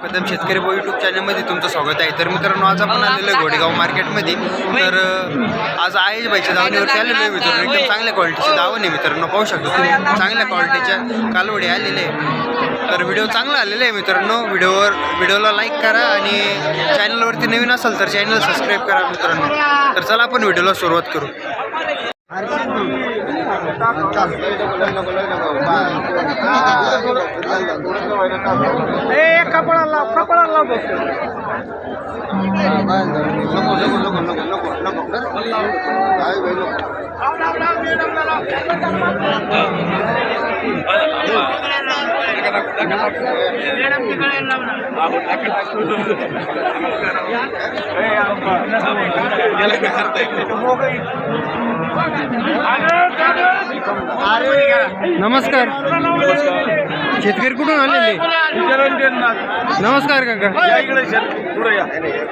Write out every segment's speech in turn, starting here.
प्रथम शेतकरी बो यूट्यूब चॅनलमध्ये तुमचं स्वागत आहे. तर मित्रांनो आज आपण आलेलो आहे घोडेगाव मार्केटमध्ये. तर आज आहे बाईच्या दावणीवरती आलेलो आहे मित्रांनो एकदम चांगल्या क्वालिटीची दावण आहे मित्रांनो पाहू शकतो तुम्ही. चांगल्या क्वालिटीच्या कालवडी आलेले आहे तर व्हिडिओ चांगला आलेला आहे मित्रांनो. व्हिडिओवर व्हिडिओला लाईक करा आणि चॅनलवरती नवीन असाल तर चॅनल सबस्क्राईब करा मित्रांनो. तर चला आपण व्हिडिओला सुरुवात करू. कपडा लाव कपडा लाव नमस्कार. शेतकरी कुठून आलेले? नमस्कार काका.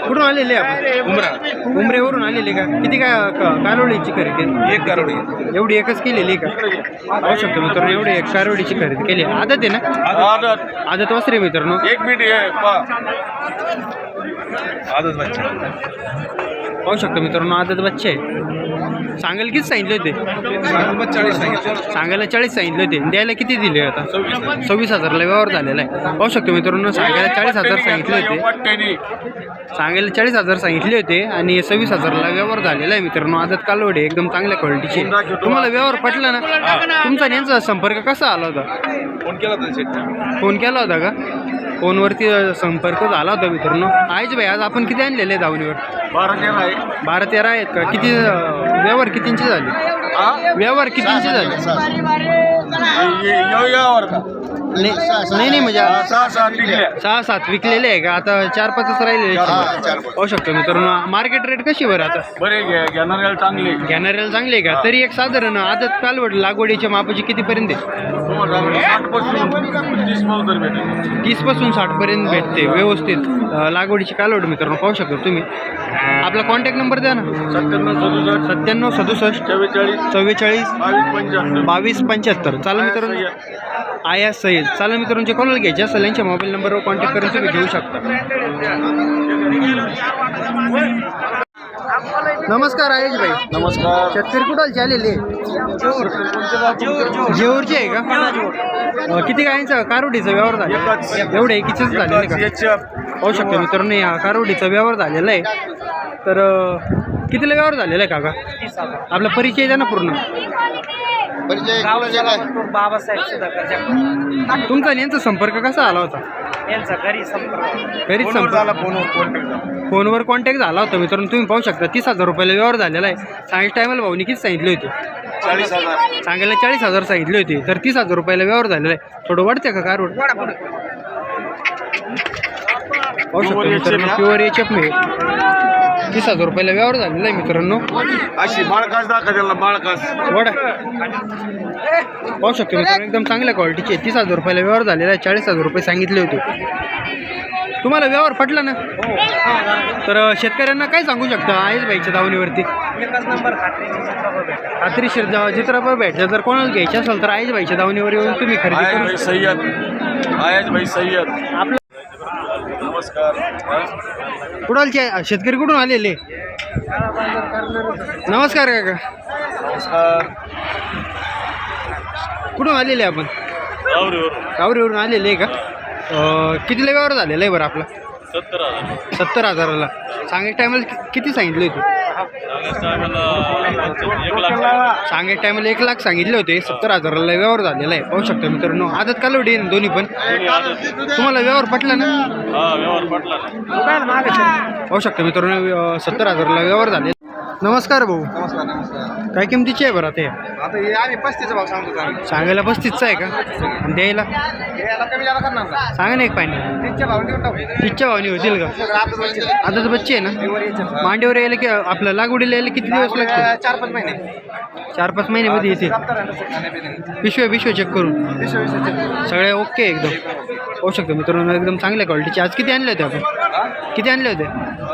कुठून आलेले आपण? उमरा उमरेवरून आलेले का? किती काय कारोडीची खरेदी एक करोडी एवढी एकच केलेली का? पाहू शकतो मित्रांनो एवढी एक कारोडीची खरेदी केली. आदत आहे ना? आदत. आदत वस्त्रे मित्रांनो. एक मिनिट आदत बच्चा. पाहू शकतो मित्रांनो आदत बच्चे. आहे सांगायला किती सांगितले होते? चाळीस सांगायला चाळीस सांगितले होते. द्यायला किती दिले आता? सव्वीस हजारला व्यवहार झालेला आहे. पाहू शकतो मित्रांनो सांगायला चाळीस हजार सांगितले होते. सांगायला चाळीस हजार सांगितले होते आणि सव्वीस हजारला व्यवहार झालेला आहे मित्रांनो. आदत कालवडे एकदम चांगल्या क्वालिटीचे तुम्हाला व्यवहार पटला ना? तुमचा यांचा संपर्क कसा आला होता? फोन केला होता फोन केला होता का? फोनवरती संपर्क झाला होता मित्रांनो. आहेच भाई आज आपण किती आणलेले आहे धावणीवर? बारा तेरा आहे. बारा तेरा आहेत का? किती अं, व्यवहार कितींचे झाले? हा? व्यवहार कितींचे झाले? यावर का? नाही नाही नाही म्हणजे सहा टिकल्या सहा सात विकलेले आहे का? आता चार पाचच राहिलेले आहेत. पाहू शकतो मित्रांनो मार्केट रेट कशी बरं आता? बरे घेणाऱ्याला चांगले घेणाऱ्याला चांगले आहे का? तरी एक साधारण आदत कालवड लागवडीच्या मापाची कितीपर्यंत आहे? साठपासून तीस पाऊस तर भेटेल. तीसपासून साठ पर्यंत भेटते व्यवस्थित. अं, लागवडीची कालवड मित्रांनो पाहू शकतो तुम्ही. आपला कॉन्टॅक्ट नंबर द्या ना. सत्त्याण्णव सदुसष्ट. सत्त्याण्णव सदुसष्ट. चव्वेचाळीस. चव्वेचाळीस. बावीस पंच्याहत्तर. बावीस पंच्याहत्तर. चाला मित्रांनो. आया सय्यद. चाला मित्रांनो जे कोणाला घ्यायचे असेल यांच्या मोबाईल नंबरवर कॉन्टॅक्ट करून तुम्ही घेऊ शकता. नमस्कार आयश भाई. नमस्कार. शेतकरी कुठालचे आलेले. जेऊरचे आहे का? किती गायींचा कारोडीचा व्यवहार झाला एवढे एकीचेच झालेले का? पाहू शकतो मित्रांनो या कारोडीचा व्यवहार झालेला आहे. तर कितीला व्यवहार झालेला आहे काका? आपला परिचय द्या ना पूर्ण. बाबासाहेब सुधाकर जगताप. तुमचा आणि यांचा संपर्क कसा आला होता? यांचा घरी संपर्क. घरीच संपर्क. फोनवर कॉन्टॅक्ट झाला. होता मित्रांनो. तुम्ही पाहू शकता तीस हजार रुपयाला व्यवहार झालेला आहे. सांगायच्या टायमाला भाऊनी किती सांगितले होते? चाळीस हजार. सांगायला चाळीस हजार सांगितले होते. तर तीस हजार रुपयाला व्यवहार झालेला आहे. थोडं वाढते का कारवड पाहू शकतो मित्रांनो प्युअर एच एफ मी तीस हजार रुपयाला व्यवहार झालेला आहे मित्रांनो. अशी माळकास दाखवा त्याला माळकास. वडा. पाहू शकतो मित्रांनो एकदम चांगल्या क्वालिटीचे तीस हजार रुपयाला व्यवहार झालेला आहे चाळीस हजार रुपये सांगितले होते. तुम्हाला व्यवहार पटला ना? तर शेतकऱ्यांना काय सांगू शकता आहेच बाईच्या दावणीवरती? खात्रीची चित्रपट खात्रीशीर भेटलं जर कोणाला घ्यायचे असेल तर आहेच बाईच्या दावणीवर येऊन तुम्ही खरेदी आयज करू सय्यद. आयज भाई सय्यद. आपलं नमस्कार. कुणालचे शेतकरी कुठून आलेले? नमस्कार काका. नमस्कार. कुठून आलेले आपण? कावरीवरून आलेले का? अं, कितीला व्यवहार झालेला आहे बरं आपला? सत्तर हजार सत्तर हजाराला सांगायच्या टायमाला किती सांगितले होते? एक लाख सांगायच्या टायमाला एक लाख सांगितले होते. सत्तर हजाराला व्यवहार झालेला आहे. पाहू शकता मित्रांनो. आदत कालवडी आहे ना दोन्ही पण? तुम्हाला व्यवहार पटला ना? हा व्यवहार पटला पाहू शकता मित्रांनो अं, सत्तर हजाराला व्यवहार झाले नमस्कार भाऊ. नमस्कार नमस्कार. काय किमतीची आहे बरं आता हे? आता हे आम्ही पस्तीचा भाव सांगतो आम्ही सांगायला पस्तीसचा आहे का? आणि द्यायला? याला कमी जादा करणार का सांगा ना एक पाणी. तीनच्या भाव देऊन टाकू. तिच्या भावनी होतील का? आता दोनशे आता तर बच्चे आहे ना? मांडीवर यायला की आपल्या लागवडीला यायला किती दिवस लागतील? चार पाच महिने. चार पाच महिन्यामध्ये येतील. पिशव्या पिशव्या चेक करून. सगळ्या ओके एकदम. होऊ शकतो. मित्रांनो एकदम चांगल्या क्वालिटीचे आज किती आणले होते आपण? किती आणले होते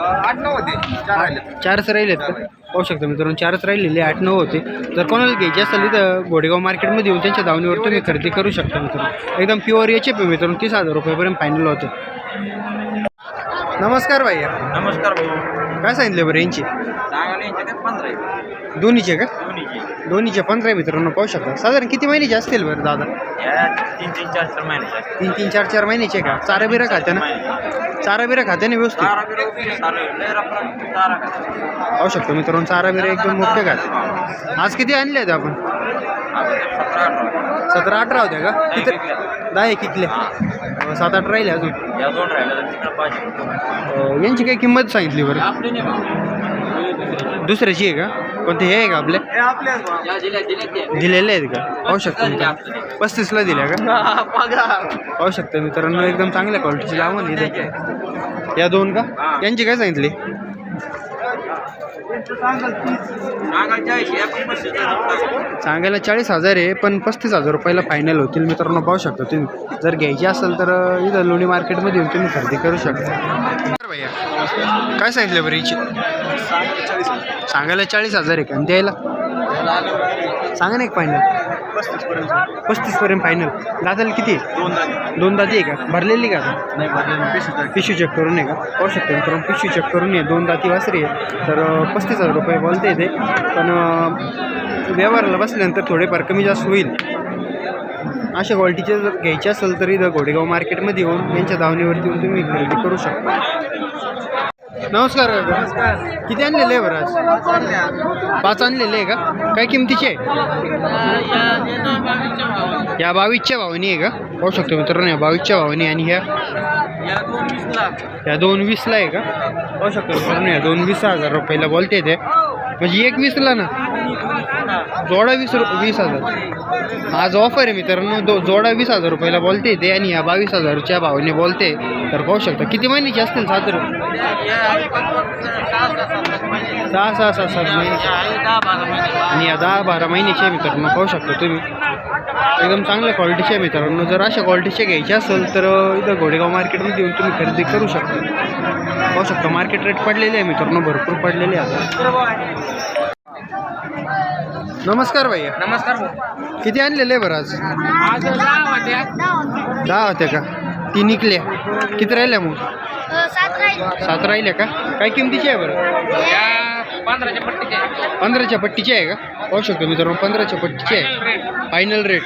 आठ नऊ होते. चार राहिले. चारच राहिलेत का? पाहू शकतो मित्रांनो चारच राहिलेले आठ नऊ होते. जर कोणाला घ्यायचे असेल तर घोडेगाव मार्केटमध्ये येऊन त्यांच्या दावणीवर तुम्ही खरेदी करू शकता मित्रांनो. एकदम प्युअर याचे पे मित्रांनो तीस हजार रुपयापर्यंत फायनल होते. नमस्कार भैया नमस्कार भाऊ काय सांगितले बरं यांची? पंधरा दोन्हीचे का? दोन्हीचे. दोन्हीचे पंधरा मित्रांनो पाहू शकता. साधारण किती महिन्याचे असतील बरं दादा? तीन तीन चार चार महिन्याचे. तीन तीन चार चार महिन्याचे का? चारा बिरा खात्या ना. चारा बिरा व्यवस्थित? रपरा चारा का पाहू शकतो मित्रांनो चारा बिरा एकदम मोठे खात. आज किती आणले आहेत आपण? सतरा अठरा होत्या का? किती. दहा एक इकले अं, सात आठ राहिले अजून? यांची काय किंमत सांगितली बरं. दुसऱ्याची आहे का? कोणते हे आहे का आपले. दिलेले आहेत का? पाहू शकतो पस्तीसला दिल्या का? पाहू शकतो मित्रांनो एकदम चांगल्या क्वालिटीची लावून इथे. या दोन का? यांची काय सांगितली? सांगायला चाळीस हजार आहे पण पस्तीस हजार रुपयाला फायनल होतील. मित्रांनो पाहू शकता तुम्ही. जर घ्यायची असेल तर इथं लोणी मार्केटमध्ये येऊन तुम्ही खरेदी करू शकता. भैया काय सांगितलं बरं हिची? सांगायला चाळीस हजार आहे का आणि द्यायला? सांगा ना एक फायनल पस्तीसपर्यंत फायनल दादाला किती? आहे दोन दाती आहे का? भरलेली का? आता पिशवी पिशू चेक करून आहे का? पाहू शकतो मित्रांनो पिशू चेक करून आहे दोन दाती वासरी आहे तर अं, पस्तीस हजार रुपये बोलते ते पण अं, व्यवहाराला बसल्यानंतर थोडेफार कमी जास्त होईल. अशा क्वालिटीचे जर घ्यायचे असेल तरी इथं घोडेगाव मार्केटमध्ये येऊन यांच्या धावणीवरती येऊन तुम्ही खरेदी करू शकता. नमस्कार. किती आणलेले आहे बरं आज? पाच आणलेले आहे का? काय किमतीचे आहे? या बावीसच्या भावानी आहे का? पाहू शकतो मित्रांनो या बावीसच्या भावानी आणि ह्या या दोन वीसला आहे का? पाहू शकतो मित्रांनो या दोन वीस हजार रुपयाला बोलते ते. म्हणजे एक वीसला ना? जोडा वीस रु वीस हजार. आज ऑफर आहे मित्रांनो दो जोडा वीस हजार रुपयाला बोलते ते आणि या बावीस हजारच्या भावाने बोलते. तर पाहू शकता. किती महिन्याची असतील साधारण सहा सहा सहा सात महिन्याचे आणि या दहा बारा महिन्याचे मित्रांनो पाहू शकता तुम्ही. एकदम चांगल्या क्वालिटीचे मित्रांनो. जर अशा क्वालिटीचे घ्यायचे असेल तर इथं घोडेगाव मार्केटमध्ये येऊन तुम्ही खरेदी करू शकता. पाहू शकता मार्केट रेट पडलेले आहे मित्रांनो. भरपूर पडलेले आहे नमस्कार भैया. नमस्कार किती आणलेले आहे बरं आज? आज दहा होत्या का? तीन निघल्या किती राहिल्या मग? सात राहील. सात राहिल्या का? काय किमतीची आहे बरं? पंधराच्या पट्टीची आहे. का? पाहू शकतो मित्रांनो पंधराच्या पट्टीची आहे. फायनल रेट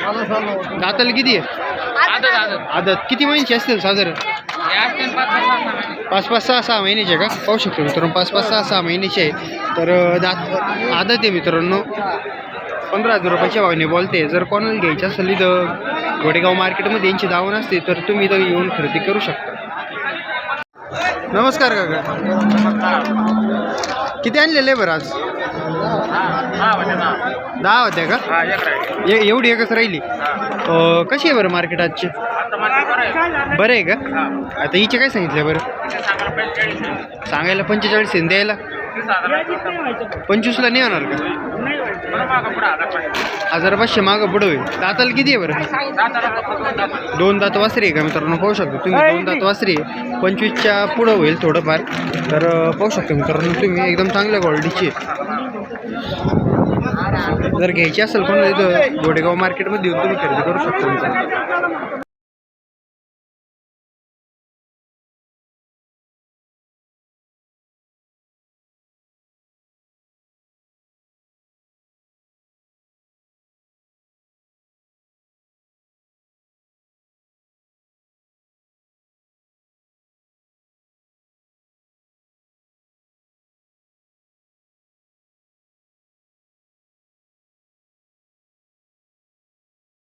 दाताला किती आहे? आदत किती महिन्याची असतील साधारण? पाच पाच सहा सहा महिन्याचे का? पाहू शकतो मित्रांनो पाच पाच सहा सहा महिन्याचे आहे. तर दात आदत आहे मित्रांनो. पंधरा हजार रुपयाच्या भावाने बोलते. जर कोणाला घ्यायचं असेल इथं घोडेगाव मार्केटमध्ये यांची दावण असते तर तुम्ही इथं येऊन खरेदी करू शकता. नमस्कार काका. किती आणलेले बरं आज? दहा होत्या का? एवढी एकच राहिली. कशी आहे बरं मार्केट आजची? बरं आहे. का? आता हिचे काय सांगितलं बरं? सांगायला पंचेचाळीस द्यायला? पंचवीसला नाही होणार का? हजार पाचशे मागं पुढं होईल. दाताला किती आहे बरं? दोन दात. वासरी आहे का मित्रांनो? पाहू शकतो तुम्ही. दोन दात वासरी आहे. पंचवीसच्या पुढं होईल थोडंफार. तर पाहू शकतो मित्रांनो तुम्ही एकदम चांगल्या क्वालिटीची जर घ्यायची असेल कोणाला इथं गोडेगाव मार्केटमध्ये येऊन तुम्ही खरेदी करू शकता मित्रांनो.